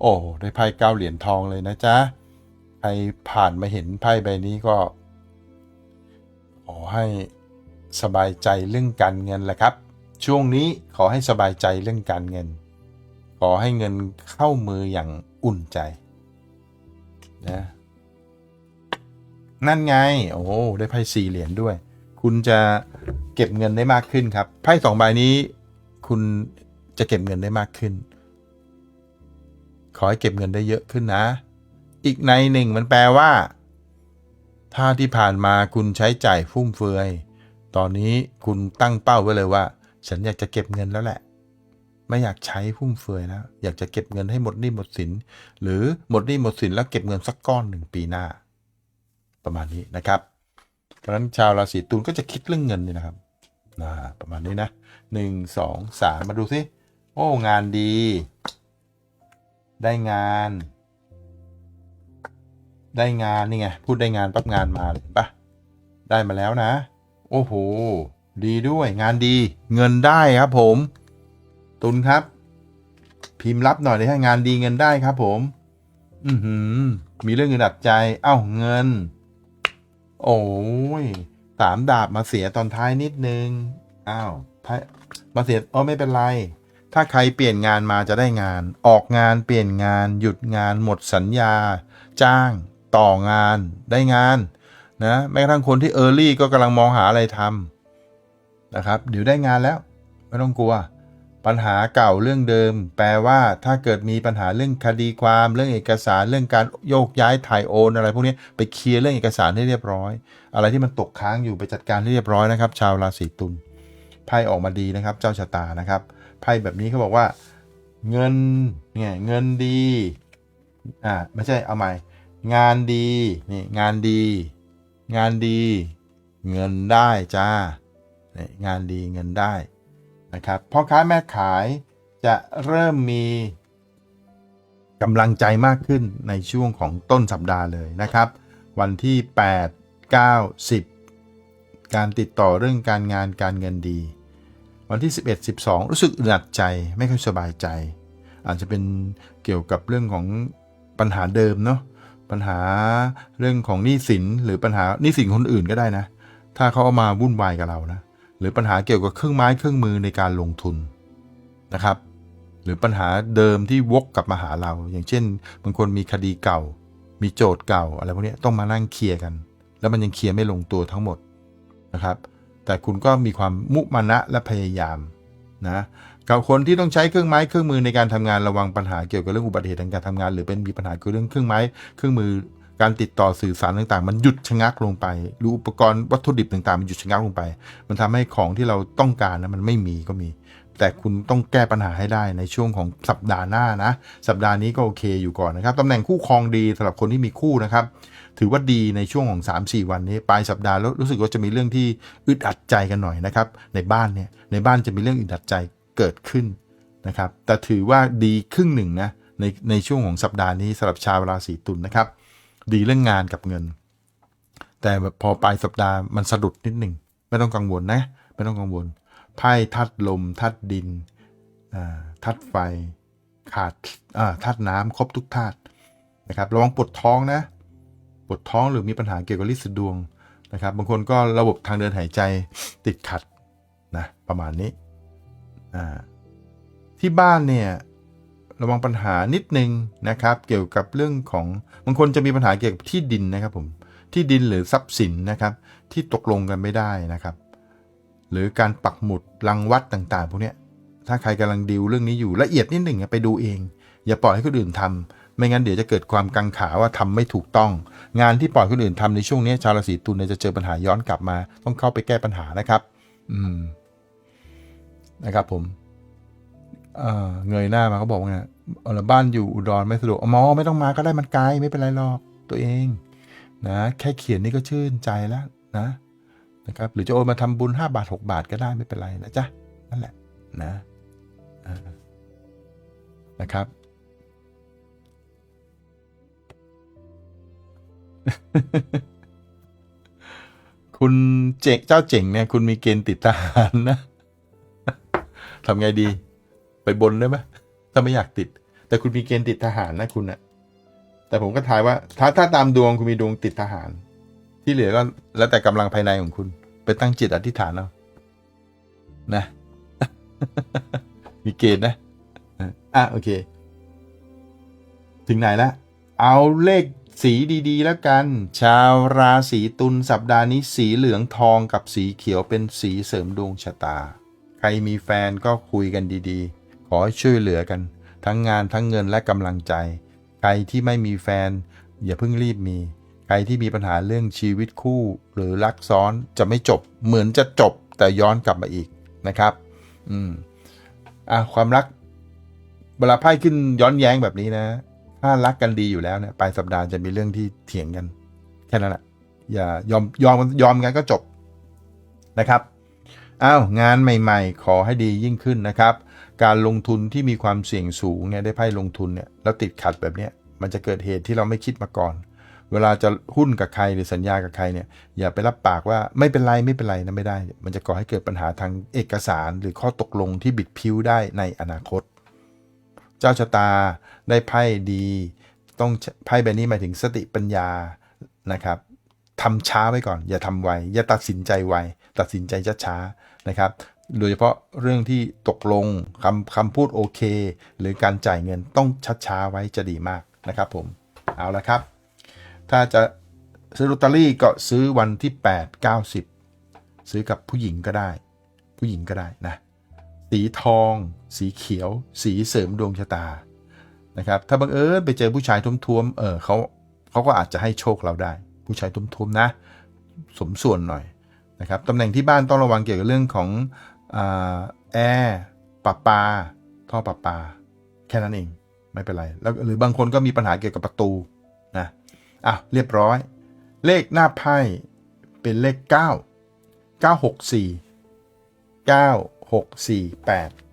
โอ้ได้ไพ่เก้าเหรียญทองเลยนะจ๊ะ ใครผ่านมาเห็นไพ่ใบนี้ก็ ขอให้สบายใจเรื่องการเงินแหละครับ ช่วงนี้ขอให้สบายใจเรื่องการเงิน ขอให้เงินเข้ามืออย่างอุ่นใจนะนั่นไง โอ้ได้ไพ่สี่เหรียญด้วย คุณจะเก็บเงินได้มากขึ้นครับไพ่สองใบนี้ คุณจะเก็บเงินได้มากขึ้น ขอให้เก็บเงินได้เยอะขึ้นนะ อีกในหนึ่งมันแปลว่า ถ้าที่ผ่านมาคุณใช้จ่ายฟุ่มเฟือย ตอนนี้คุณตั้งเป้าไว้เลยว่า ฉันอยากจะเก็บเงินแล้วแหละ ไม่อยากใช้ฟุ่มเฟือยแล้ว อยากจะเก็บเงินให้หมดหนี้หมดสิน หรือหมดหนี้หมดสินแล้วเก็บเงินสักก้อนหนึ่งปีหน้า ประมาณนี้นะครับเพราะฉะนั้นชาวราศีตุลก็จะคิดเรื่องเงินนี่นะครับนะประมาณนี้นะหนึ่งสองสามมาดูสิโอ้ งานดี ได้งาน ได้งานนี่ไงพูดได้งานปั๊บงานมาเลยเห็นปะได้มาแล้วนะ โอ้โห ดีด้วยงานดี เงินได้ครับผม ตุลครับ พิมพ์รับหน่อยเลยให้งานดีเงินได้ครับผม อือหือ มีเรื่องเงินดับใจ เอ้าเงิน โอ้ยสามดาบมาเสียตอนท้ายนิดนึง อ้าวมาเสียอ๋อไม่เป็นไร ถ้าใครเปลี่ยนงานมาจะได้งาน ออกงานเปลี่ยนงาน หยุดงาน หมดสัญญา จ้าง ต่องานได้งานนะแม้กระทั่งคนที่เออร์ลี่ก็กำลังมองหาอะไรทำนะครับเดี๋ยวได้งานแล้ว ไม่ต้องกลัว ปัญหาเก่าเรื่องเดิม แปลว่าถ้าเกิดมีปัญหาเรื่องคดีความเรื่องเอกสารเรื่องการโยกย้ายถ่ายโอนอะไรพวกนี้ไปเคลียร์เรื่องเอกสารให้เรียบร้อย อะไรที่มันตกค้างอยู่ไปจัดการให้เรียบร้อยนะครับ ชาวราศีตุลไพ่ออกมาดีนะครับ เจ้าชะตานะครับ ไพ่แบบนี้เขาบอกว่า เงินเนี่ยเงินดีอ่าไม่ใช่เอาใหม่ งานดีนี่งานดี งานดี เงินได้จ้านี่งานดีเงินได้นะครับพ่อค้าแม่ขายจะเริ่มมีกำลังใจมากขึ้นในช่วงของต้นสัปดาห์เลยนะครับ วันที่ 8 9 10 การติดต่อเรื่องการงานการเงินดี วันที่ 11 12 รู้สึกอึดอัดใจไม่ค่อยสบายใจ อาจจะเป็นเกี่ยวกับเรื่องของปัญหาเดิมเนาะปัญหาเรื่องของหนี้สินหรือปัญหาหนี้สินคนอื่นก็ได้นะ ถ้าเขาเอามาวุ่นวายกับเรานะหรือปัญหาเกี่ยวกับเครื่องไม้เครื่องมือในการลงทุนนะครับ หรือปัญหาเดิมที่วกกลับมาหาเรา อย่างเช่นบางคนมีคดีเก่า มีโจทย์เก่าอะไรพวกนี้ต้องมานั่งเคลียร์กัน แล้วมันยังเคลียร์ไม่ลงตัวทั้งหมดนะครับ แต่คุณก็มีความมุมานะและพยายามนะกับคนที่ต้องใช้เครื่องไม้เครื่องมือในการทำงานระวังปัญหาเกี่ยวกับเรื่องอุบัติเหตุทางการทำงาน หรือเป็นมีปัญหาเกี่ยวกับเรื่องเครื่องไม้เครื่องมือการติดต่อสื่อสารต่างๆ มันหยุดชะงักลงไป หรืออุปกรณ์วัตถุดิบต่างๆ มันหยุดชะงักลงไป มันทำให้ของที่เราต้องการนะมันไม่มีก็มี แต่คุณต้องแก้ปัญหาให้ได้ในช่วงของสัปดาห์หน้านะ สัปดาห์นี้ก็โอเคอยู่ก่อนนะครับตำแหน่งคู่ครองดีสำหรับคนที่มีคู่นะครับ ถือว่าดีในช่วงของ 3-4 วันนี้ปลายสัปดาห์แล้วรู้สึกว่าจะมีเรื่องที่อึดอัดใจกันหน่อยนะครับ ในบ้านเนี่ยในบ้านจะมีเรื่องอึดอัดใจเกิดขึ้นนะครับ แต่ถือว่าดีครึ่งหนึ่งนะในในช่วงของสัปดาห์นี้สำหรับชาวราศีตุลนะครับ ดีเรื่องงานกับเงิน แต่พอปลายสัปดาห์มันสะดุดนิดหนึ่งไม่ต้องกังวลนะ ไม่ต้องกังวล ไพ่ทัดลม ทัดดินอ่าทัดไฟ ขาดอ่าทัดน้ำครบทุกธาตุนะครับระวังปวดท้องนะปวดท้องหรือมีปัญหาเกี่ยวกับลิสดวงนะครับ บางคนก็ระบบทางเดินหายใจติดขัดนะประมาณนี้ที่บ้านเนี่ยระวังปัญหานิดนึงนะครับ เกี่ยวกับเรื่องของบางคนจะมีปัญหาเกี่ยวกับที่ดินนะครับผมที่ดินหรือทรัพย์สินนะครับ ที่ตกลงกันไม่ได้นะครับ หรือการปักหมุดรังวัดต่างๆพวกนี้ถ้าใครกำลังดิวเรื่องนี้อยู่ละเอียดนิดหนึ่งไปดูเอง อย่าปล่อยให้คนอื่นทำไม่งั้นเดี๋ยวจะเกิดความกังขาว่าทำไม่ถูกต้อง งานที่ปล่อยคนอื่นทำในช่วงนี้ชาวราศีตุลจะเจอปัญหาย้อนกลับมา ต้องเข้าไปแก้ปัญหานะครับ อืม นะครับผมเอ่อเงยหน้ามาเขาบอกว่าไงเอาละบ้านอยู่อุดรไม่สะดวกอ๋อมอไม่ต้องมาก็ได้มันไกลไม่เป็นไรหรอกตัวเอง นะแค่เขียนนี่ก็ชื่นใจแล้วนะ นะครับหรือจะโอนมาทำบุญ 5 บาท 6 บาทก็ได้ไม่เป็นไรนะจ๊ะนั่นแหละนะนะครับ คุณเจ๋งเจ้าเจ๋งเนี่ย คุณมีเกณฑ์ติดทหารนะทำไงดี ไปบนได้ไหมถ้าไม่อยากติด แต่คุณมีเกณฑ์ติดทหารนะคุณอะแต่ผมก็ทายว่า ถ้าถ้าตามดวงคุณมีดวงติดทหาร ที่เหลือก็แล้วแต่กำลังภายในของคุณ ไปตั้งจิตอธิษฐานเอานะ มีเกณฑ์นะอะโอเค ถึงไหนละเอาเลขสีดีๆ แล้วกัน ชาวราศีตุลสัปดาห์นี้สีเหลืองทองกับสีเขียวเป็นสีเสริมดวงชะตา ใครมีแฟนก็คุยกันดีๆ ขอช่วยเหลือกัน ทั้งงานทั้งเงินและกำลังใจ ใครที่ไม่มีแฟน อย่าเพิ่งรีบมี ใครที่มีปัญหาเรื่องชีวิตคู่หรือรักซ้อนจะไม่จบ เหมือนจะจบแต่ย้อนกลับมาอีกนะครับ อืมอะความรักเวลาไพ่ขึ้นย้อนแย้งแบบนี้นะ ถ้ารักกันดีอยู่แล้วเนี่ยปลายสัปดาห์จะมีเรื่องที่เถียงกัน แค่นั้นแหละอย่ายอมยอมยอมกันก็จบนะครับอ้าวงานใหม่ๆ ขอให้ดียิ่งขึ้นนะครับ การลงทุนที่มีความเสี่ยงสูงเนี่ยได้ไพ่ลงทุนเนี่ยแล้วติดขัดแบบเนี้ยมันจะเกิดเหตุที่เราไม่คิดมาก่อน เวลาจะหุ้นกับใครหรือสัญญากับใครเนี่ยอย่าไปรับปากว่าไม่เป็นไรไม่เป็นไรนะไม่ได้ มันจะก่อให้เกิดปัญหาทางเอกสารหรือข้อตกลงที่บิดพิ้วได้ในอนาคต เจ้าชะตาได้ไพ่ดี ต้องไพ่ใบนี้หมายถึงสติปัญญานะครับทำช้าไว้ก่อน อย่าทำไวอย่าตัดสินใจไวตัดสินใจช้าๆนะครับโดยเฉพาะเรื่องที่ตกลงคำคำพูดโอเค หรือการจ่ายเงินต้องช้าๆไว้จะดีมากนะครับผมเอาละครับ ถ้าจะซื้อลอตเตอรี่ก็ซื้อวันที่ 8 90 ซื้อกับผู้หญิงก็ได้ ผู้หญิงก็ได้นะ สีทอง สีเขียว สีเสริมดวงชะตานะครับถ้าบังเอิญไปเจอผู้ชายท้วมๆเออเขาเขาก็อาจจะให้โชคเราได้ ผู้ชายท้วมๆนะ สมส่วนหน่อยนะครับตำแหน่งที่บ้านต้องระวังเกี่ยวกับเรื่องของอแอร์ปะปา ท่อปะปา แค่นั้นเองไม่เป็นไร แล้วหรือบางคนก็มีปัญหาเกี่ยวกับประตู อะเรียบร้อย เลขหน้าไพ่เป็นเลข 9 964 9648